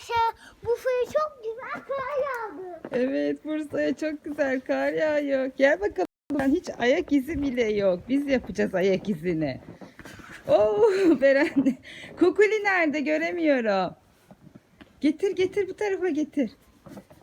Arkadaşlar bu fırın çok güzel kar yağdı. Evet Bursa'ya çok güzel kar yağıyor. Gel bakalım. Hiç ayak izi bile yok. Biz yapacağız ayak izini. Oo Beren. Kukuli nerede göremiyorum. Getir getir bu tarafa getir.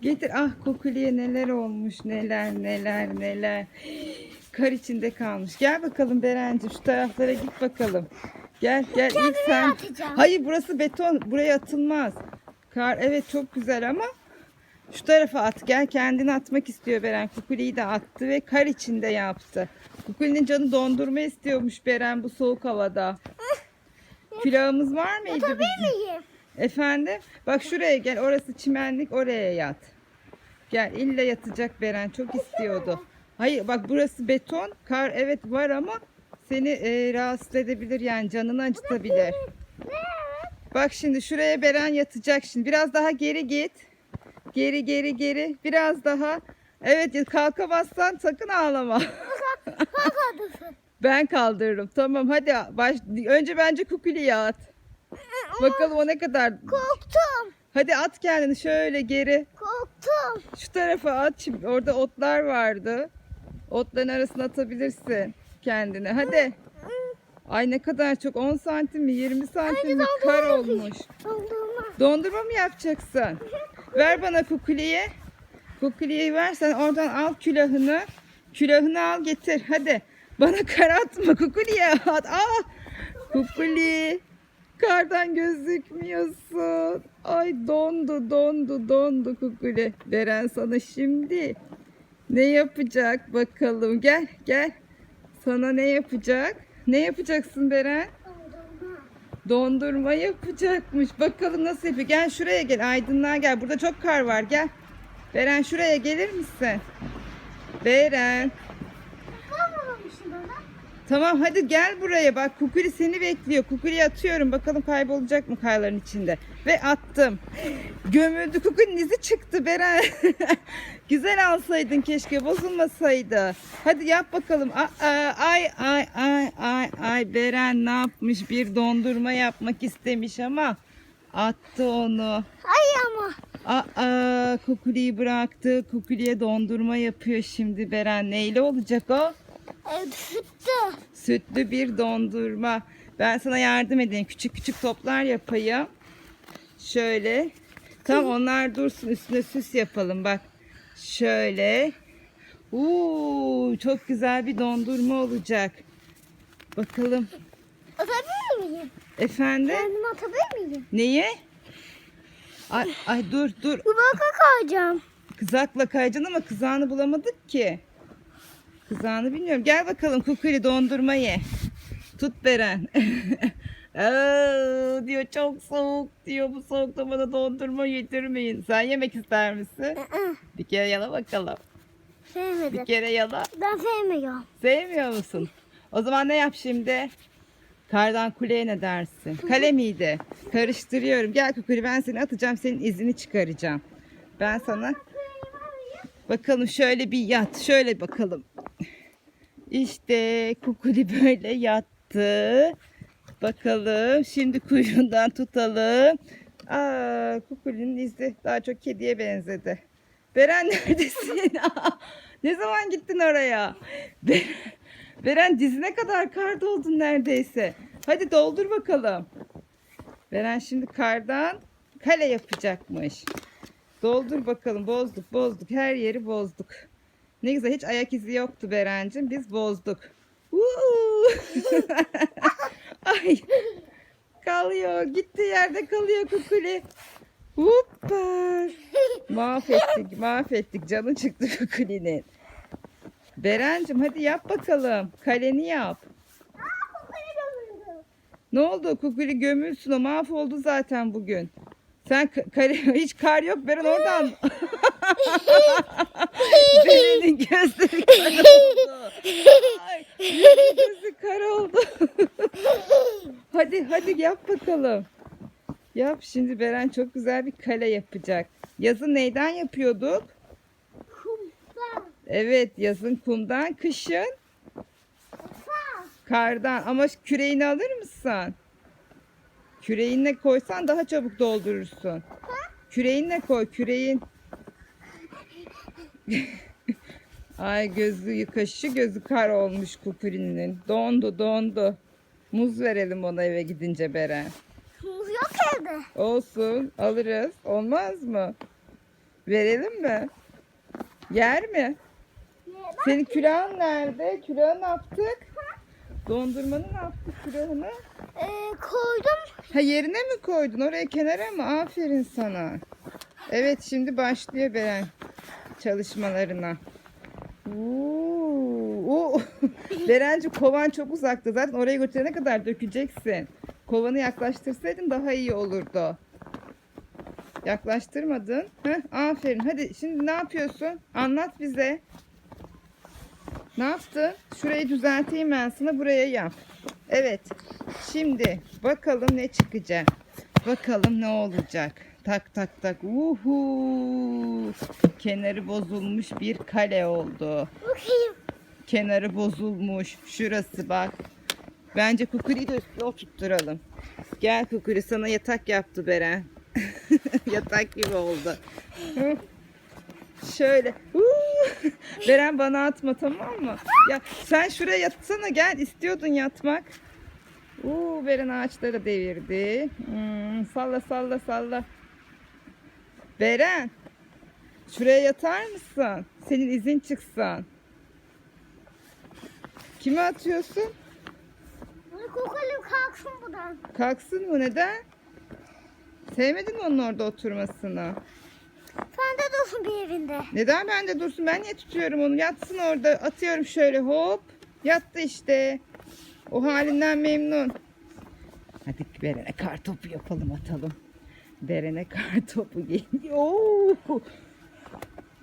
Getir. Ah Kukuli'ye neler olmuş neler neler neler. Kar içinde kalmış. Gel bakalım Berenci şu taraflara git bakalım. Gel gel ilk sen. atacağım. Hayır burası beton. Buraya atılmaz. Kar evet çok güzel ama şu tarafa at. Gel kendini atmak istiyor Beren. Kukuli'yi de attı ve kar içinde yaptı. Kukuli'nin canı dondurma istiyormuş Beren bu soğuk havada. Külahımız var mıydı Tabii bizim? miyim? Efendim? Bak şuraya gel. Orası çimenlik. Oraya yat. Gel. illa yatacak Beren. Çok istiyordu. Hayır bak burası beton. Kar evet var ama seni e, rahatsız edebilir yani canını acıtabilir. Bak şimdi şuraya Beren yatacak şimdi. Biraz daha geri git. Geri geri geri. Biraz daha. Evet kalkamazsan sakın ağlama. Ben kaldırırım. Tamam hadi baş... önce bence Kukuli'ye at. Bakalım o ne kadar. Korktum. Hadi at kendini şöyle geri. Korktum. Şu tarafa at. Şimdi orada otlar vardı. Otların arasına atabilirsin kendini. Hadi. Ay ne kadar çok. 10 santim mi? 20 santim mi? Kar olmuş. Dondurma. Dondurma mı yapacaksın? Ver bana kukuliyi. Kukuliyi ver sen oradan al külahını. Külahını al getir. Hadi. Bana kar atma kukuliye at. Aa! Kukuli. Kardan gözükmüyorsun. Ay dondu dondu dondu kukuli. Veren sana şimdi. Ne yapacak bakalım. Gel gel. Sana ne yapacak? Ne yapacaksın Beren? Dondurma. Dondurma yapacakmış. Bakalım nasıl yapıyor. Gel şuraya gel. Aydınlığa gel. Burada çok kar var. Gel. Beren şuraya gelir misin? Beren. Tamam hadi gel buraya. Bak Kukuli seni bekliyor. Kukuli'yi atıyorum. Bakalım kaybolacak mı karların içinde. Ve attım. Gömüldü. Kukuli'nin izi çıktı Beren. Güzel alsaydın keşke. Bozulmasaydı. Hadi yap bakalım. Ay ay ay ay ay. Beren ne yapmış? Bir dondurma yapmak istemiş ama attı onu. Ay ama. Aa, Kukuli'yi bıraktı. Kukuli'ye dondurma yapıyor şimdi Beren. Neyle olacak o? Ev süttü. Sütlü bir dondurma. Ben sana yardım edeyim. Küçük küçük toplar yapayım. Şöyle. Tam onlar dursun üstüne süs yapalım bak. Şöyle. Uuu çok güzel bir dondurma olacak. Bakalım. Atabilir miyim? Efendim? Kendimi atabilir miyim? Neye? Ay, ay dur dur. Baka kayacağım. Kızakla kayacaksın ama kızağını bulamadık ki. Kızağını bilmiyorum. Gel bakalım kukuli dondurma ye. Tut Beren. Aa, diyor çok soğuk diyor bu soğukta bana dondurma yedirmeyin. Sen yemek ister misin? Bir kere yala bakalım. Sevmedim. Bir kere yala. Ben sevmiyorum. Sevmiyor musun? O zaman ne yap şimdi? Kardan kuleye ne dersin? Kale miydi? Karıştırıyorum. Gel kukuli ben seni atacağım. Senin izini çıkaracağım. Ben sana Bakalım şöyle bir yat. Şöyle bakalım. İşte kukuli böyle yattı. Bakalım. Şimdi kuyruğundan tutalım. Aa, kukulinin izi daha çok kediye benzedi. Beren neredesin? Ne zaman gittin oraya? Beren, Beren dizine kadar kar doldun neredeyse. Hadi doldur bakalım. Beren şimdi kardan kale yapacakmış. Doldur bakalım. Bozduk bozduk. Her yeri bozduk. Ne güzel. Hiç ayak izi yoktu Berencim. Biz bozduk. Ay. Kalıyor. Gitti yerde kalıyor kukuli. Hoppa. Mahvettik. Mahvettik. Canı çıktı kukulinin. Berencim hadi yap bakalım. Kaleni yap. Ne oldu? Kukuli gömülsün o mahvoldu zaten bugün. Sen ka- kare, hiç kar yok Beren oradan. Beren'in gözleri kar oldu. Ay, gözü kar oldu. hadi hadi yap bakalım. Yap şimdi Beren çok güzel bir kale yapacak. Yazın neyden yapıyorduk? Kumdan. Evet yazın kumdan, kışın kardan. Ama küreğini alır mısın? Küreğine koysan daha çabuk doldurursun. Küreğinle koy küreğin. Ay gözü kaşı gözü kar olmuş Kukuli'nin. Dondu dondu. Muz verelim ona eve gidince Beren. Muz yok evde. Olsun alırız. Olmaz mı? Verelim mi? Yer mi? Senin külahın nerede? Külahı ne yaptık? Dondurmanı ne yaptık külahını? Ee, koydum. Ha yerine mi koydun? Oraya kenara mı? Aferin sana. Evet şimdi başlıyor Beren çalışmalarına. Oo. Berenci kovan çok uzakta. Zaten oraya götürene kadar dökeceksin. Kovanı yaklaştırsaydın daha iyi olurdu. Yaklaştırmadın. Heh, aferin. Hadi şimdi ne yapıyorsun? Anlat bize. Ne yaptın? Şurayı düzelteyim ben sana. Buraya yap. Evet. Şimdi bakalım ne çıkacak. Bakalım ne olacak. Tak tak tak. Uhu. Kenarı bozulmuş bir kale oldu. Bakayım. Kenarı bozulmuş. Şurası bak. Bence Kukuri'yi de üstüne oturtturalım. Gel Kukuri sana yatak yaptı Beren. yatak gibi oldu. Şöyle. Huu. Beren bana atma tamam mı? Ya sen şuraya yatsana gel. istiyordun yatmak. Uuu Beren ağaçları devirdi. Hmm, salla salla salla. Beren. Şuraya yatar mısın? Senin izin çıksın. Kime atıyorsun? Bunu kokalım kalksın buradan. Kalksın mı? Neden? Sevmedin mi onun orada oturmasını? Sen de dursun bir yerinde. Neden ben de dursun? Ben niye tutuyorum onu? Yatsın orada. Atıyorum şöyle hop. Yattı işte. O halinden memnun. Hadi Beren'e kar topu yapalım atalım. Beren'e kar topu geliyor.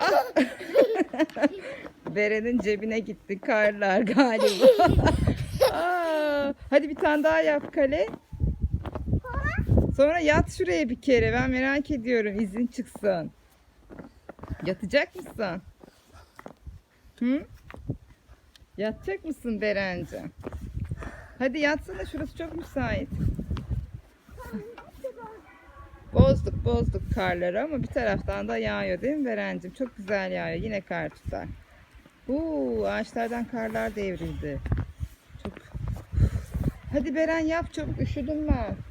Ah! Beren'in cebine gitti karlar galiba. Aa, hadi bir tane daha yap kale. Sonra yat şuraya bir kere. Ben merak ediyorum. izin çıksın. Yatacak mısın? Hı? Yatacak mısın Berenci? Hadi yatsana şurası çok müsait. Bozduk bozduk karları ama bir taraftan da yağıyor değil mi Berencim? Çok güzel yağıyor. Yine kar tutar. Uuu ağaçlardan karlar devrildi. Çok. Hadi Beren yap çabuk üşüdüm ben.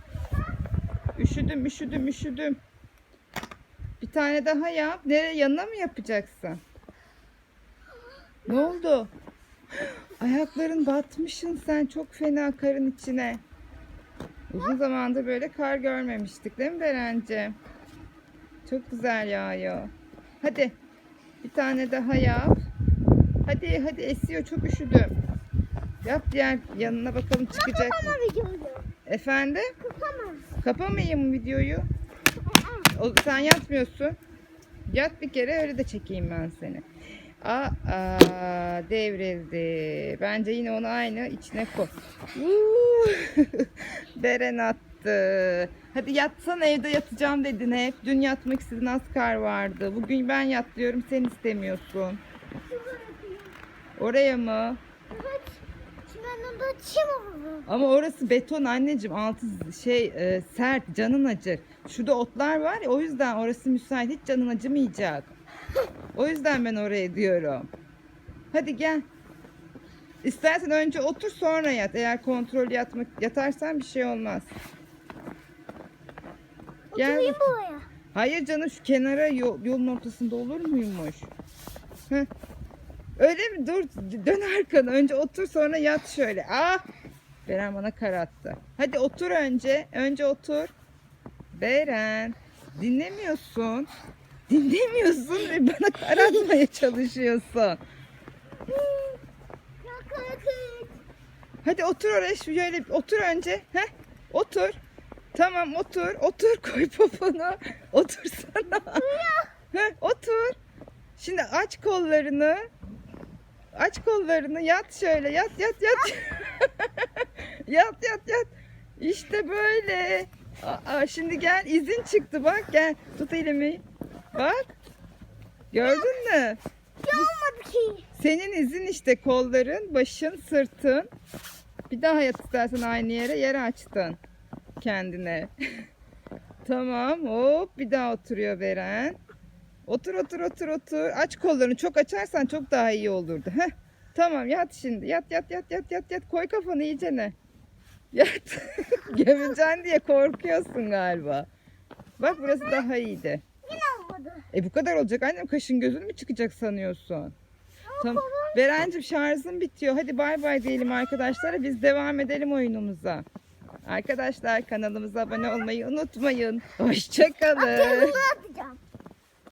Üşüdüm üşüdüm üşüdüm. Bir tane daha yap. Nereye yanına mı yapacaksın? Ne oldu? Ayakların batmışsın sen çok fena karın içine. Uzun zamandır böyle kar görmemiştik değil mi Berenci? Çok güzel yağıyor. Hadi bir tane daha yap. Hadi hadi esiyor çok üşüdüm. Yap diğer yanına bakalım çıkacak mı? Efendim? Kapama. Kapamayayım mı videoyu? O, sen yatmıyorsun. Yat bir kere öyle de çekeyim ben seni. Aa, aa, devrildi. Bence yine onu aynı içine koy. Beren attı. Hadi yatsan evde yatacağım dedin hep. Dün yatmak istedin az kar vardı. Bugün ben yat diyorum sen istemiyorsun. Oraya mı? Çim olur. Ama orası beton anneciğim altı şey e, sert canın acır. Şurada otlar var ya o yüzden orası müsait hiç canın acımayacak. O yüzden ben oraya diyorum. Hadi gel. İstersen önce otur sonra yat. Eğer kontrol yatmak yatarsan bir şey olmaz. Gel. Oturayım buraya. Hayır canım şu kenara yol, yolun ortasında olur muymuş? Heh. Öyle mi? Dur dön arkana. Önce otur sonra yat şöyle. Ah! Beren bana kar attı. Hadi otur önce. Önce otur. Beren. Dinlemiyorsun. Dinlemiyorsun ve bana kar atmaya çalışıyorsun. Hadi otur oraya şöyle otur önce. Heh, otur. Tamam otur. Otur koy poponu. Otursana. Heh, otur. Şimdi aç kollarını. Aç kollarını. Yat şöyle. Yat yat yat. yat yat yat. İşte böyle. Aa, şimdi gel izin çıktı bak gel. Tut elimi. Bak. Gördün mü? Olmadı ki. Senin izin işte kolların, başın, sırtın. Bir daha yat istersen aynı yere yer açtın kendine. Tamam hop bir daha oturuyor Beren. Otur otur otur otur. Aç kollarını çok açarsan çok daha iyi olurdu. Heh. Tamam yat şimdi. Yat yat yat yat yat yat. Koy kafanı iyicene. Yat. Gömüleceksin diye korkuyorsun galiba. Bak burası daha iyiydi. E bu kadar olacak annem kaşın gözün mü çıkacak sanıyorsun? Tamam. Berencim şarjın bitiyor. Hadi bay bay diyelim arkadaşlara. Biz devam edelim oyunumuza. Arkadaşlar kanalımıza abone olmayı unutmayın. Hoşçakalın.